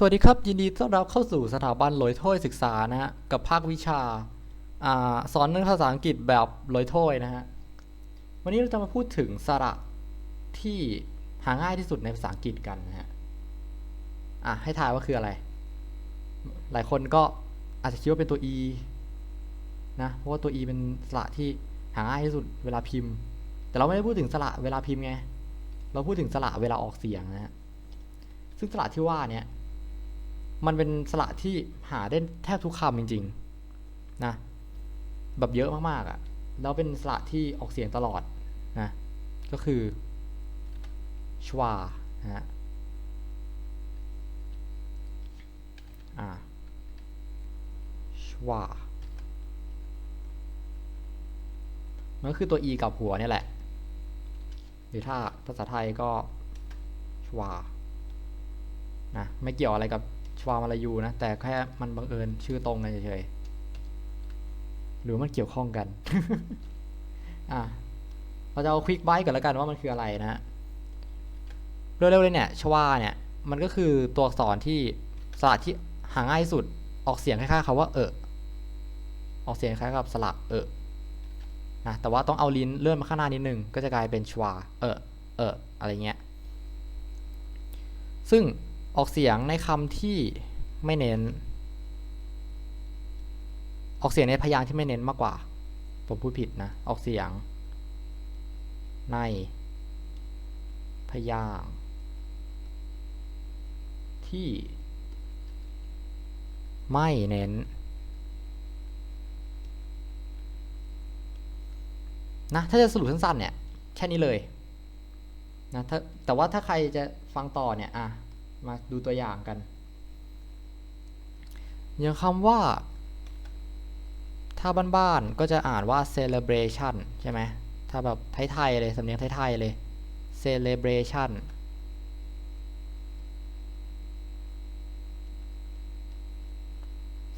สวัสดีครับ ยินดีต้อนรับเข้าสู่สถาบันลอยถ้วยศึกษานะฮะกับภาควิชาอ่าสอนเรื่องภาษาอังกฤษแบบลอยถ้วยนะฮะวันนี้เราจะมาพูดถึงสระที่หาง่ายที่สุดในภาษาอังกฤษกันนะฮะอะให้ทายว่าคืออะไร หลายคนก็อาจจะคิดว่าเป็นตัว e นะเพราะว่าตัว e เป็นสระที่หาง่ายที่สุดเวลาพิมพ์ แต่เราไม่ได้พูดถึงสระเวลาพิมพ์ไงเราพูดถึงสระเวลาออกเสียงนะฮะซึ่งสระที่ว่าเนี่ย มันเป็นสระที่หาได้แทบทุกคำจริงๆนะแบบเยอะมากๆอะ่ะแล้วเป็นสระที่ออกเสียงตลอดนะก็คือชวานะฮะอ่าชวามันก็คือตัว e กับหัวเนี่ยแหละ หรือถ้าภาษาไทยก็ชวานะไม่เกี่ยวอะไรกับ ชวามาลายูนะ แต่แค่มันบังเอิญชื่อตรงกันเฉยๆหรือมันเกี่ยวข้องกัน อะเราจะเอาควิกไบต์ก่อนแล้วกันว่ามันคืออะไรนะฮะเร็วๆเลยเนี่ยชวาเนี่ย มันก็คือตัวอักษรที่สระที่หาง่ายที่สุดออกเสียงคล้ายๆคำว่าเออออกเสียงคล้ายกับสระเออนะแต่ว่าต้องเอาลิ้นเลื่อนมาข้างหน้านิดนึงก็จะกลายเป็นชวาเออเอออะไรเงี้ยซึ่ง ออกเสียงในคำที่ไม่เน้น ออกเสียงในพยางค์ที่ไม่เน้นมากกว่า ผมพูดผิดนะ ออกเสียง ใน พยางค์ที่ ไม่เน้น นะ ถ้าจะสรุปสั้นๆเนี่ย แค่นี้เลยนะแต่ว่าถ้าใครจะฟังต่อเนี่ย อะ มาดูตัวอย่างกันอย่างคำว่า ถ้าบ้านๆก็จะอ่านว่า celebration ใช่ไหมถ้าแบบไทยๆเลยสำเนียงไทยๆเลย celebration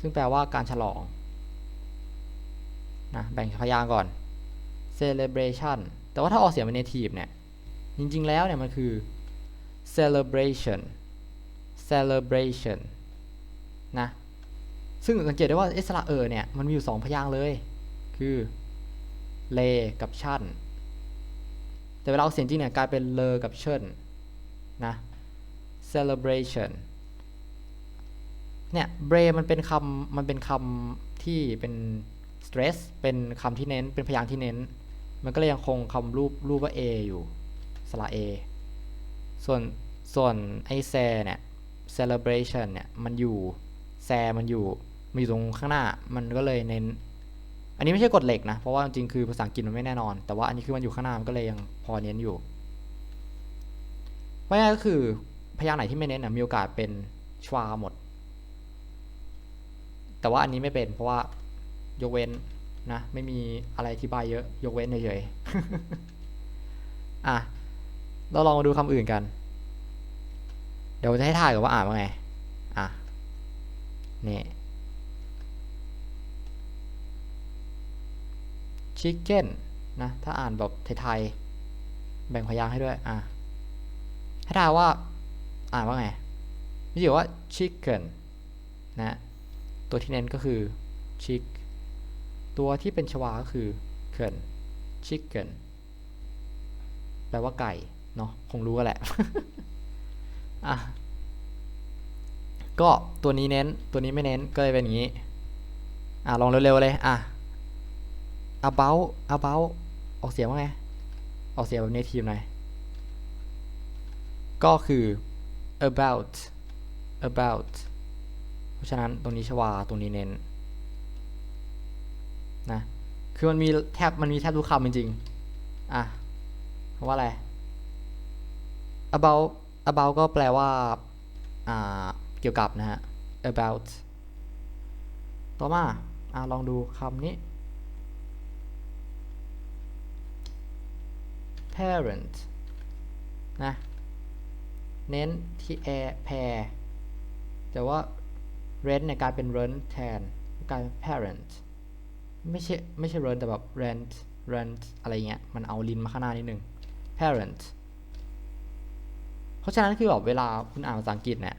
ซึ่งแปลว่าการฉลองนะแบ่งพยางก่อน celebration แต่ว่าถ้าออกเสียงเป็น native เนี่ย จริงๆแล้วเนี่ยมันคือ celebration celebration นะ ซึ่งสังเกตได้ว่าเอสระเออเนี่ย มันมีอยู่สองพยางเลย คือเลกับชั่น แต่เวลาเอาเสียงจริงเนี่ยกลายเป็นเลกับเชิญนะ celebration เนี่ยเบรมันเป็นคำมันเป็นคำที่เป็น stress เป็นคำที่เน้น เป็นพยางค์ที่เน้น มันก็เลยยังคงคำรูปรูปว่า a อยู่ สระ A ส่วนส่วนไอแซเนี่ย celebration เนี่ย มันอยู่แซมันอยู่มันอยู่ตรงข้างหน้า มันก็เลยเน้น อันนี้ไม่ใช่กฎเหล็กนะ เพราะว่าจริงๆคือภาษาอังกฤษมันไม่แน่นอน แต่ว่าอันนี้คือมันอยู่ข้างหน้ามันก็เลยยังพอเน้นอยู่ เพราะงั้นก็คือพยางค์ไหนที่ไม่เน้นนะมีโอกาสเป็นชวาหมด แต่ว่าอันนี้ไม่เป็นเพราะว่ายกเว้นนะ ไม่มีอะไรอธิบายเยอะ ยกเว้นเฉยๆอะ เราลองมาดูคำอื่นกัน เดี๋ยวจะให้ถ่ายกันว่าอ่านว่าไง อะ นี่ chicken นะ ถ้าอ่านแบบไทยๆ แบ่งพยางค์ให้ด้วย อะ ให้ถ่ายว่า อ่านว่าไงไม่ใช่ว่า chicken นะ ตัวที่เน้นก็คือ chick ตัวที่เป็นชวาก็คือ ken chicken แปลว่าไก่ เนาะ คงรู้กันแหละ อะก็ตัวนี้เน้นตัวนี้ไม่เน้นก็เลยเป็นอย่างนี้ อะลองเร็วๆเลยอะ about about ออกเสียงว่าไง ออกเสียงแบบ native หน่อย ก็คือ about about เพราะฉะนั้นตรงนี้ชวาตรงนี้เน้นนะคือมันมีแทบมันมีแทบทุกคำจริงๆอะคำว่าอะไร about about ก็แปลว่าอ่าเกี่ยวกับนะฮะ about ต่อมาอ่าลองดูคำนี้ parent นะ เน้นที่ air pair แต่ว่า rent เนี่ยกลายเป็น rent แทนกลายเป็น parent ไม่ใช่ไม่ใช่ rent แต่แบบ rent rent อะไรเงี้ย มันเอาลินมาข้างหน้านิดนึง parent เพราะฉะนั้นคือแบบเวลาคุณอ่านภาษาอังกฤษเนี่ย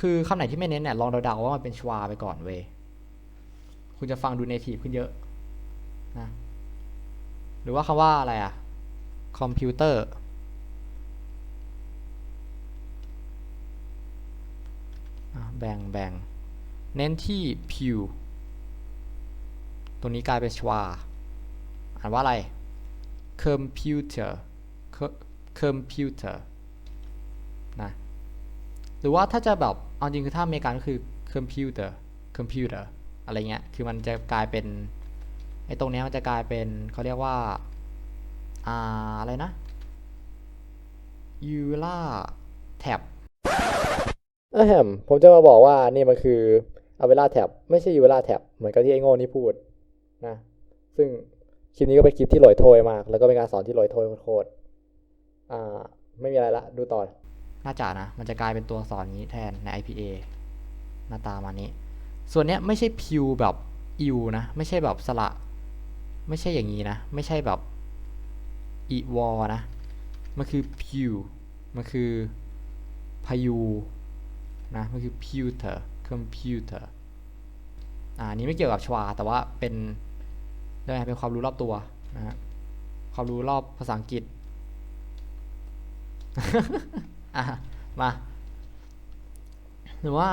คือคำไหนที่ไม่เน้นเนี่ยลองเดาๆว่ามันเป็นชวาไปก่อนเว้ยคุณจะฟังดูเนทีฟขึ้นเยอะนะหรือว่าคำว่าอะไรอะคอมพิวเตอร์แบ่งแบ่งเน้นที่ pew ตรงนี้กลายเป็นชวา อ่านว่าอะไร computer Co- computer นะหรือว่าถ้าจะแบบเอาจริงคือถ้าอเมริกันก็คือ computer computer อะไรเงี้ยคือมันจะกลายเป็นไอ้ตรงนี้มันจะกลายเป็นเขาเรียกว่าอ่าอะไรนะ u l a tab อะแฮมผมจะมาบอกว่านี่มันคือ a v e l a tab ไม่ใช่ u l a tab เหมือนกับที่ไอ้โง่นี่พูดนะซึ่งคลิปนี้ก็เป็นคลิปที่ลอยโทยมาก แล้วก็เป็นการสอนที่ลอยโทยโคตรอ่าไม่มีอะไรละ ดูต่อ น่าจะนะ มันจะกลายเป็นตัวอักษรนี้แทนใน IPA หน้าตามานี้ ส่วนเนี้ยไม่ใช่พิวแบบอิวนะ ไม่ใช่แบบสระไม่ใช่อย่างนี้นะ ไม่ใช่แบบอีวอนะ มันคือพิว มันคือพายุนะ มันคือ pewter computer อ่าอันนี้ไม่เกี่ยวกับชวา แต่ว่าเป็นเรียกไงเป็นความรู้รอบตัวนะฮะความรู้รอบภาษาอังกฤษ อะมา หรือว่า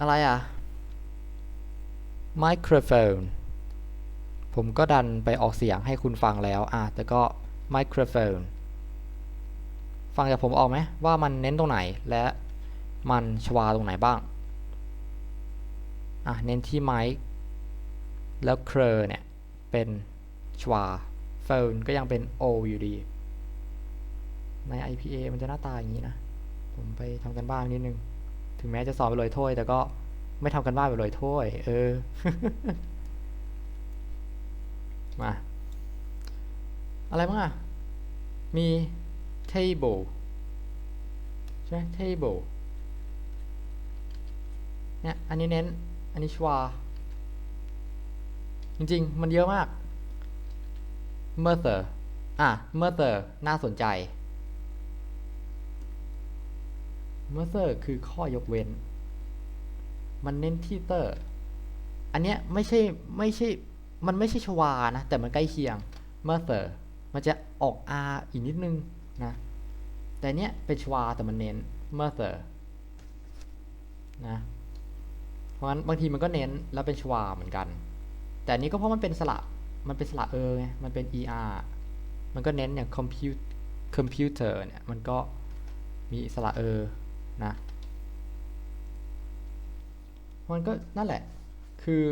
อะไรอะ microphone ผมก็ดันไปออกเสียงให้คุณฟังแล้วอะแต่ก็ microphone ฟังจากผมออกไหมว่ามันเน้นตรงไหนและมันชวาตรงไหนบ้าง อะ เน้นที่ไมค์แล้วเครเนี่ย เป็นชวา phone ก็ยังเป็น o อยู่ดี ใน IPA มันจะหน้าตาอย่างนี้นะ ผมไปทำกันบ้านนิดนึง ถึงแม้จะสอนไปลอยถ้วย แต่ก็ไม่ทำกันบ้านไปลอยถ้วย เออ มา อะไรบ้างอะ มี table ใช่ไหม table เนี่ย อันนี้เน้น อันนี้ชวา จริง ๆ มันเยอะมาก mother อะ mother น่าสนใจ mother คือข้อยกเว้น มันเน้นที่เตอร์ อันเนี้ยไม่ใช่ไม่ใช่ มันไม่ใช่ชวานะ แต่มันใกล้เคียง mother มันจะออก r อีกนิดนึงนะ แต่เนี้ยเป็นชวาแต่มันเน้น mother นะ เพราะฉะนั้นบางทีมันก็เน้นแล้วเป็นชวาเหมือนกัน แต่อันนี้ก็เพราะมันเป็นสระ มันเป็นสระเออไง มันเป็น er มันก็เน้นอย่าง compute computer เนี่ย มันก็มีสระเออ นะมันก็นั่นแหละ คือ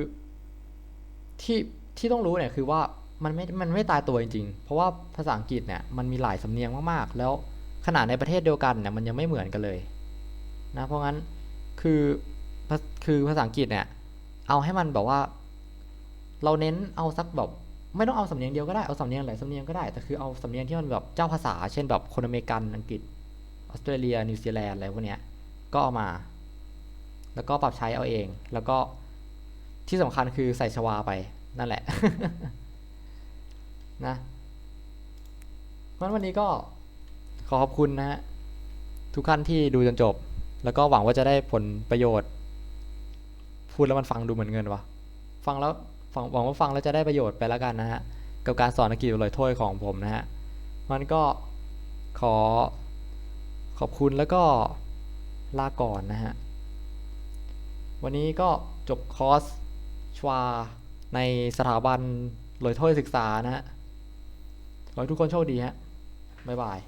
ที่ที่ต้องรู้เนี่ยคือว่ามันไม่ มันไม่ตายตัวจริงๆ เพราะว่าภาษาอังกฤษเนี่ยมันมีหลายสำเนียงมากๆ แล้วขนาดในประเทศเดียวกันเนี่ยมันยังไม่เหมือนกันเลยนะ เพราะงั้นคือคือภาษาอังกฤษเนี่ยเอาให้มันแบบว่า เราเน้นเอาสักแบบไม่ต้องเอาสำเนียงเดียวก็ได้ เอาสำเนียงหลายสำเนียงก็ได้ แต่คือเอาสำเนียงที่มันแบบเจ้าภาษา เช่นแบบคนอเมริกันอังกฤษ ออสเตรเลียนิวซีแลนด์อะไรพวกเนี้ยก็เอามา แล้วก็ปรับใช้เอาเอง แล้วก็ที่สำคัญคือใส่ชวาไปนั่นแหละนะงั้นวันนี้ก็ขอขอบคุณนะฮะทุกท่านที่ดูจนจบ แล้วก็หวังว่าจะได้ผลประโยชน์ พูดแล้วมันฟังดูเหมือนเงินวะฟังแล้วฟังหวังว่าฟังแล้วจะได้ประโยชน์ไปแล้วกันนะฮะกับการสอนอังกฤษลอยถ้วยของผมนะฮะมันก็ขอ ขอบคุณแล้วก็ลาก่อนนะฮะ วันนี้ก็จบคอร์สชวาในสถาบันลอยถ้อยศึกษานะฮะ ขอให้ทุกคนโชคดีฮะ บ๊ายบาย